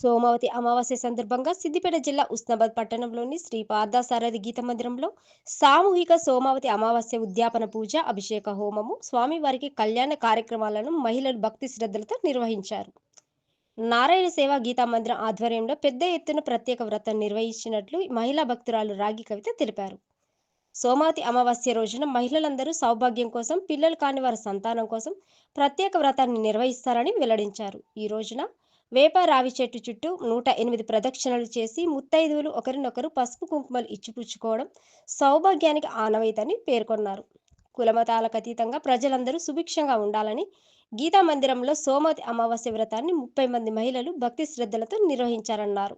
సోమావతి అమావాస్య సందర్భంగా సిద్దిపేట జిల్లా ఉస్నాబాద్ పట్టణంలోని శ్రీ పార్థసారథి గీత మందిరంలో సామూహిక సోమావతి అమావాస్య ఉద్యాపన పూజ అభిషేక హోమము స్వామివారికి కళ్యాణ కార్యక్రమాలను మహిళలు భక్తి శ్రద్ధలతో నిర్వహించారు. నారాయణ సేవ గీతా మందిరం ఆధ్వర్యంలో పెద్ద ఎత్తున ప్రత్యేక వ్రతం నిర్వహించినట్లు మహిళా భక్తురాలు రాగి కవిత తెలిపారు. సోమావతి అమావాస్య రోజున మహిళలందరూ సౌభాగ్యం కోసం పిల్లలు కాని వారి సంతానం కోసం ప్రత్యేక వ్రతాన్ని నిర్వహిస్తారని వెల్లడించారు. ఈ రోజున వేప రావి చెట్టు చుట్టూ నూట ఎనిమిది ప్రదక్షిణలు చేసి ముత్తైదువులు ఒకరినొకరు పసుపు కుంకుమలు ఇచ్చిపుచ్చుకోవడం సౌభాగ్యానికి ఆనవాయితని పేర్కొన్నారు. కులమతాలకు అతీతంగా ప్రజలందరూ సుభిక్షంగా ఉండాలని గీతా మందిరంలో సోమతి అమావాస్య వ్రతాన్ని ముప్పై మంది మహిళలు భక్తి శ్రద్ధలతో నిర్వహించారన్నారు.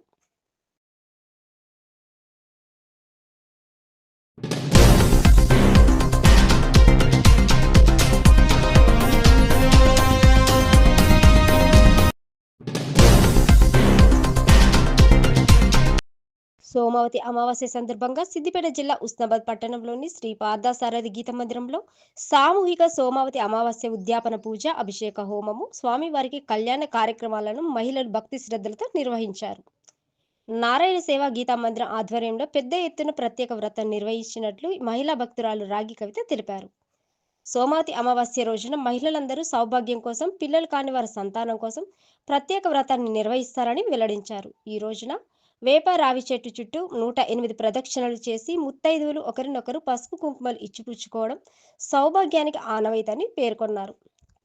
సోమావతి అమావాస్య సందర్భంగా సిద్దిపేట జిల్లా ఉస్నాబాద్ పట్టణంలోని శ్రీ పార్థసారథి గీత మందిరంలో సామూహిక సోమావతి అమావాస్య ఉద్యాపన పూజ అభిషేక హోమము స్వామివారికి కళ్యాణ కార్యక్రమాలను మహిళలు భక్తి శ్రద్ధలతో నిర్వహించారు. నారాయణ సేవ గీతా మందిరం ఆధ్వర్యంలో పెద్ద ఎత్తున ప్రత్యేక వ్రతం నిర్వహించినట్లు మహిళా భక్తురాలు రాగి కవిత తెలిపారు. సోమావతి అమావాస్య రోజున మహిళలందరూ సౌభాగ్యం కోసం పిల్లలు కాని వారి సంతానం కోసం ప్రత్యేక వ్రతాన్ని నిర్వహిస్తారని వెల్లడించారు. ఈ రోజున వేప రావి చెట్టు చుట్టూ నూట ఎనిమిది ప్రదక్షిణలు చేసి ముత్తైదువులు ఒకరినొకరు పసుపు కుంకుమలు ఇచ్చిపుచ్చుకోవడం సౌభాగ్యానికి ఆనవాయితని పేర్కొన్నారు.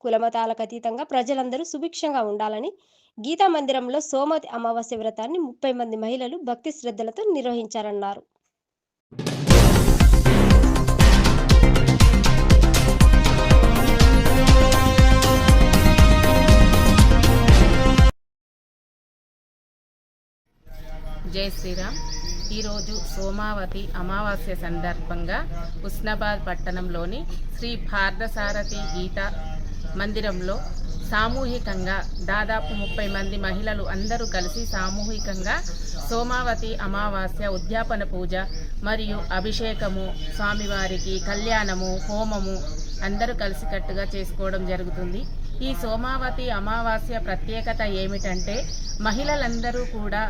కులమతాలకు అతీతంగా ప్రజలందరూ సుభిక్షంగా ఉండాలని గీతా మందిరంలో సోమతి అమావాస్య వ్రతాన్ని ముప్పై మంది మహిళలు భక్తి శ్రద్ధలతో నిర్వహించారన్నారు. జై శ్రీరామ్. ఈరోజు సోమావతి అమావాస్య సందర్భంగా ఉస్నాబాద్ పట్టణంలోని శ్రీ పార్థసారథి గీత మందిరంలో సామూహికంగా దాదాపు ముప్పై మంది మహిళలు అందరూ కలిసి సామూహికంగా సోమావతి అమావాస్య ఉద్యాపన పూజ మరియు అభిషేకము స్వామివారికి కళ్యాణము హోమము అందరూ కలిసికట్టుగా చేసుకోవడం జరుగుతుంది. ఈ సోమావతి అమావాస్య ప్రత్యేకత ఏమిటంటే మహిళలందరూ కూడా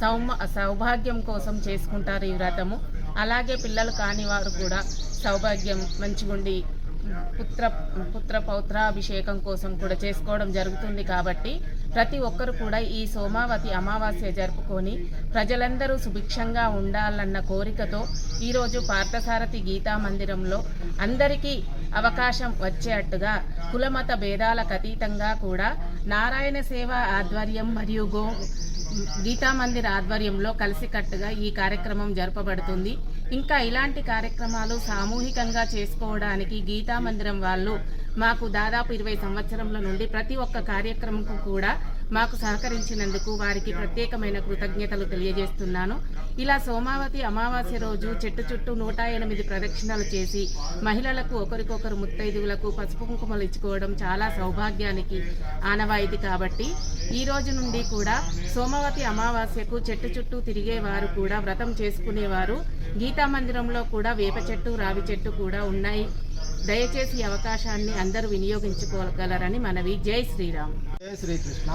సౌమ సౌభాగ్యం కోసం చేసుకుంటారు ఈ వ్రతము. అలాగే పిల్లలు కాని వారు కూడా సౌభాగ్యం మంచిగుండి పుత్ర పుత్ర పౌత్రాభిషేకం కోసం కూడా చేసుకోవడం జరుగుతుంది కాబట్టి ప్రతి ఒక్కరు కూడా ఈ సోమావతి అమావాస్య జరుపుకొని ప్రజలందరూ సుభిక్షంగా ఉండాలన్న కోరికతో ఈరోజు పార్థసారథి గీతా మందిరంలో అందరికీ అవకాశం వచ్చేట్టుగా కులమత భేదాలకు అతీతంగా కూడా నారాయణ సేవ ఆధ్వర్యం మరియు గో గీతామందిర్ ఆధ్వర్యంలో కలిసికట్టుగా ఈ కార్యక్రమం జరపబడుతుంది. ఇంకా ఇలాంటి కార్యక్రమాలు సామూహికంగా చేసుకోవడానికి గీతా మందిరం వాళ్ళు మాకు దాదాపు ఇరవై సంవత్సరంల నుండి ప్రతి ఒక్క కార్యక్రమంకు కూడా మాకు సహకరించినందుకు వారికి ప్రత్యేకమైన కృతజ్ఞతలు తెలియజేస్తున్నాను. ఇలా సోమావతి అమావాస్య రోజు చెట్టు చుట్టూ నూట ఎనిమిది ప్రదక్షిణలు చేసి మహిళలకు ఒకరికొకరు ముత్తైదువులకు పసుపు కుంకుమలు ఇచ్చుకోవడం చాలా సౌభాగ్యానికి ఆనవాయితీ కాబట్టి ఈ రోజు నుండి కూడా సోమవతి అమావాస్యకు చెట్టు చుట్టూ తిరిగేవారు కూడా వ్రతం చేసుకునేవారు గీతా మందిరంలో కూడా వేప చెట్టు రావి చెట్టు కూడా ఉన్నాయి. దయచేసి అవకాశాన్ని అందరూ వినియోగించుకోగలరని మనవి. జై శ్రీరామ్. జయ శ్రీకృష్ణ.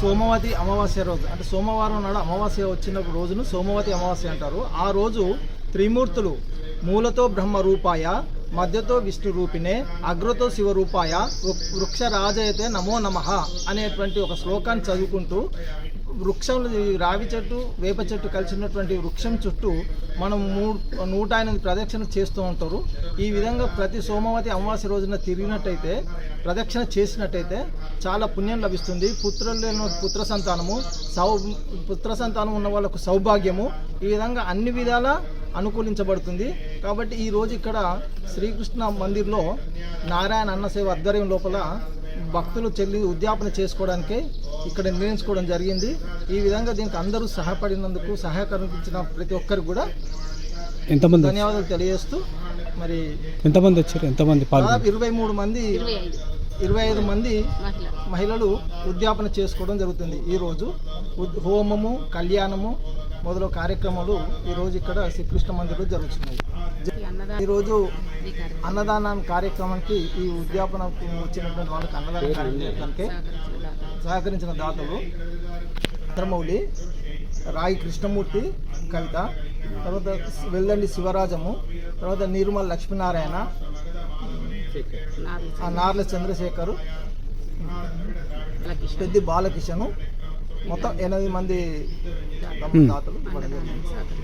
సోమవతి అమావాస్య రోజు. అంటే సోమవారం నాడు అమావాస్య వచ్చిన రోజును సోమవతి అమావాస్య అంటారు. ఆ రోజు త్రిమూర్తులు మూలతో బ్రహ్మ రూపాయ మధ్యతో విష్ణు రూపిణే అగ్రతో శివ రూపాయ వృక్ష రాజయతే నమో నమః అనేటువంటి ఒక శ్లోకాన్ని చదువుకుంటూ వృక్షం రావి చెట్టు వేప చెట్టు కలిసినటువంటి వృక్షం చుట్టూ మనం మూడు నూట ఎనిమిది ప్రదక్షిణ చేస్తూ ఉంటారు. ఈ విధంగా ప్రతి సోమవతి అమావాస్య రోజున తిరిగినట్టయితే ప్రదక్షిణ చేసినట్టయితే చాలా పుణ్యం లభిస్తుంది. పుత్రులు పుత్ర సంతానము సౌ పుత్ర సంతానం ఉన్న వాళ్ళకు సౌభాగ్యము. ఈ విధంగా అన్ని విధాల అనుకూలించబడుతుంది. కాబట్టి ఈ రోజు ఇక్కడ శ్రీకృష్ణ మందిర్లో నారాయణ అన్నసేవ ఆధ్వర్యం లోపల భక్తులు చెల్లి ఉద్యాపన చేసుకోవడానికి ఇక్కడ నిర్ణయించుకోవడం జరిగింది. ఈ విధంగా దీనికి అందరూ సహాయపడినందుకు సహకరించిన ప్రతి ఒక్కరికి కూడా ఎంతమంది ధన్యవాదాలు తెలియజేస్తూ మరి ఎంతమంది వచ్చారు? ఎంతమంది ఇరవై మూడు మంది ఇరవై ఐదు మంది మహిళ మహిళలు ఉద్యాపన చేసుకోవడం జరుగుతుంది ఈరోజు హోమము కళ్యాణము మొదలు కార్యక్రమాలు ఈరోజు ఇక్కడ శ్రీకృష్ణ మందిరంలో జరుగుతున్నాయి. ఈరోజు అన్నదానం కార్యక్రమానికి ఈ ఉద్యాపన వచ్చినటువంటి వాళ్ళకి అన్నదాన కార్యక్రమానికి సహకరించిన దాతలు చంద్రమౌళి రాయి కృష్ణమూర్తి కవిత తర్వాత వెల్దండి శివరాజము తర్వాత నిర్మల్ లక్ష్మీనారాయణ నార్ల చంద్రశేఖర్ పెద్ది బాలకిషను మొత్తం ఎనిమిది మంది దాతలు. ఇవ్వడం జరిగింది.